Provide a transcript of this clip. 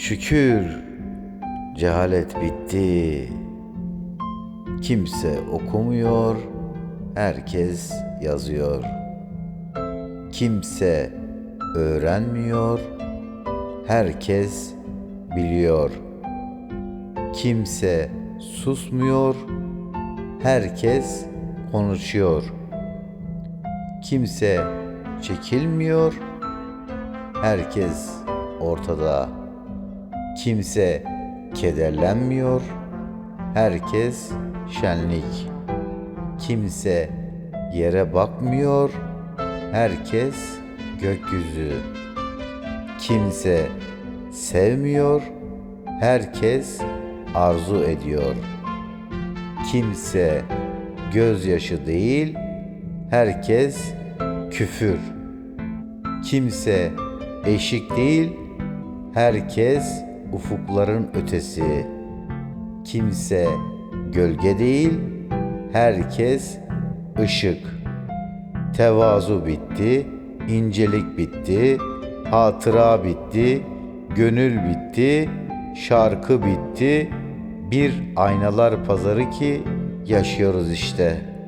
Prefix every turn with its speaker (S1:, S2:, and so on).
S1: Şükür cehalet bitti. Kimse okumuyor, herkes yazıyor. Kimse öğrenmiyor, herkes biliyor. Kimse susmuyor, herkes konuşuyor. Kimse çekilmiyor, herkes ortada. Kimse kederlenmiyor, herkes şenlik. Kimse yere bakmıyor, herkes gökyüzü. Kimse sevmiyor, herkes arzu ediyor. Kimse gözyaşı değil, herkes küfür. Kimse eşik değil, herkes ufukların ötesi. Kimse gölge değil, herkes ışık. Tevazu bitti, incelik bitti, hatıra bitti, gönül bitti, şarkı bitti. Bir aynalar pazarı ki yaşıyoruz işte.''